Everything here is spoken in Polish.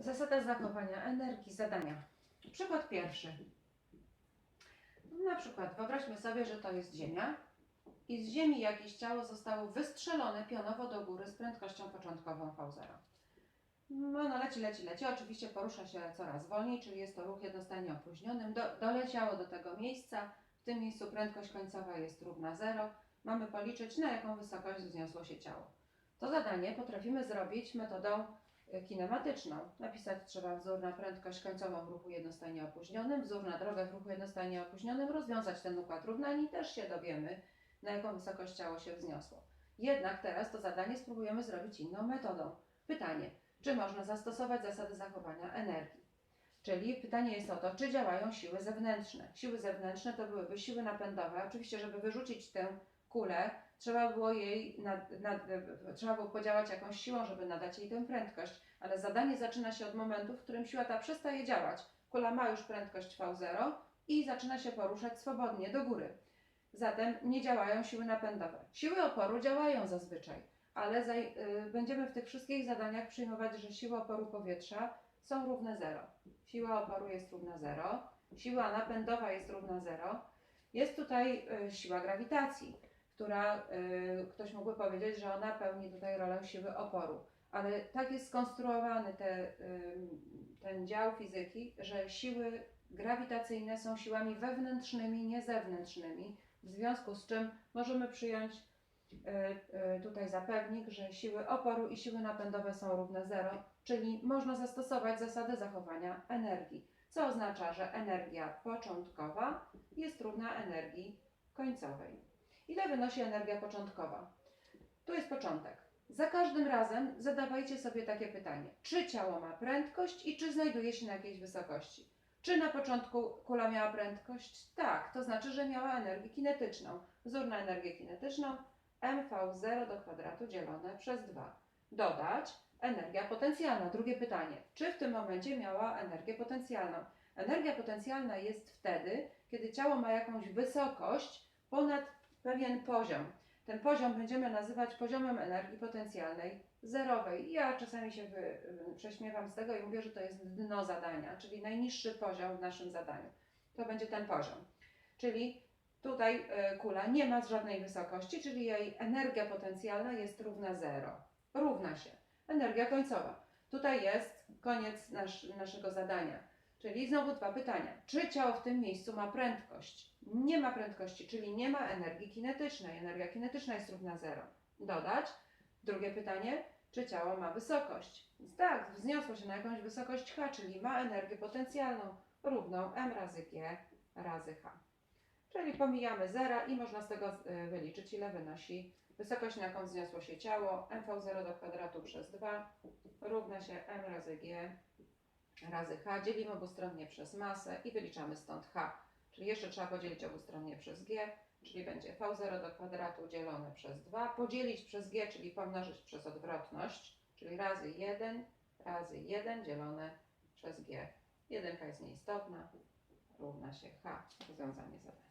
Zasada zachowania energii, zadania. Przykład pierwszy. Na przykład wyobraźmy sobie, że to jest Ziemia i z Ziemi jakieś ciało zostało wystrzelone pionowo do góry z prędkością początkową V0. No, no leci, leci, leci. Oczywiście porusza się coraz wolniej, czyli jest to ruch jednostajnie opóźnionym. Do, doleciało do tego miejsca. W tym miejscu prędkość końcowa jest równa 0. Mamy policzyć, na jaką wysokość wzniosło się ciało. To zadanie potrafimy zrobić metodą kinematyczną. Napisać trzeba wzór na prędkość końcową w ruchu jednostajnie opóźnionym, wzór na drogę w ruchu jednostajnie opóźnionym, rozwiązać ten układ równań i też się dowiemy, na jaką wysokość ciało się wzniosło. Jednak teraz to zadanie spróbujemy zrobić inną metodą. Pytanie, czy można zastosować zasady zachowania energii? Czyli pytanie jest o to, czy działają siły zewnętrzne. Siły zewnętrzne to byłyby siły napędowe. Oczywiście, żeby wyrzucić tę kulę, trzeba było jej nad, nad, trzeba było podziałać jakąś siłą, żeby nadać jej tę prędkość, ale zadanie zaczyna się od momentu, w którym siła ta przestaje działać. Kula ma już prędkość V0 i zaczyna się poruszać swobodnie do góry. Zatem nie działają siły napędowe. Siły oporu działają zazwyczaj, ale za, y, będziemy w tych wszystkich zadaniach przyjmować, że siły oporu powietrza są równe 0. Siła oporu jest równa 0, siła napędowa jest równa 0. Jest tutaj y, siła grawitacji, która y, ktoś mógłby powiedzieć, że ona pełni tutaj rolę siły oporu. Ale tak jest skonstruowany te, y, ten dział fizyki, że siły grawitacyjne są siłami wewnętrznymi, nie zewnętrznymi, w związku z czym możemy przyjąć y, tutaj zapewnik, że siły oporu i siły napędowe są równe 0, czyli można zastosować zasadę zachowania energii, co oznacza, że energia początkowa jest równa energii końcowej. Ile wynosi energia początkowa? Tu jest początek. Za każdym razem zadawajcie sobie takie pytanie: czy ciało ma prędkość i czy znajduje się na jakiejś wysokości? Czy na początku kula miała prędkość? Tak, to znaczy, że miała energię kinetyczną. Wzór na energię kinetyczną mv0 do kwadratu dzielone przez 2. Dodać energia potencjalna. Drugie pytanie. Czy w tym momencie miała energię potencjalną? Energia potencjalna jest wtedy, kiedy ciało ma jakąś wysokość ponad pewien poziom. Ten poziom będziemy nazywać poziomem energii potencjalnej zerowej. Ja czasami się wy, prześmiewam z tego i mówię, że to jest dno zadania, czyli najniższy poziom w naszym zadaniu. To będzie ten poziom. Czyli tutaj y, kula nie ma żadnej wysokości, czyli jej energia potencjalna jest równa 0. Równa się. Energia końcowa. Tutaj jest koniec nasz, naszego zadania. Czyli znowu dwa pytania. Czy ciało w tym miejscu ma prędkość? Nie ma prędkości, czyli nie ma energii kinetycznej. Energia kinetyczna jest równa 0. Dodać. Drugie pytanie. Czy ciało ma wysokość? Tak, wzniosło się na jakąś wysokość h, czyli ma energię potencjalną równą m razy g razy h. Czyli pomijamy zera i można z tego y, wyliczyć, ile wynosi wysokość, na jaką wzniosło się ciało. mv0 do kwadratu przez 2 równa się m razy g razy h. Dzielimy obustronnie przez masę i wyliczamy stąd h. Czyli jeszcze trzeba podzielić obustronnie przez g, czyli będzie v0 do kwadratu dzielone przez 2, podzielić przez g, czyli pomnożyć przez odwrotność, czyli razy 1 razy 1 dzielone przez g. Jedynka jest nieistotna, równa się h. Rozwiązanie zadania.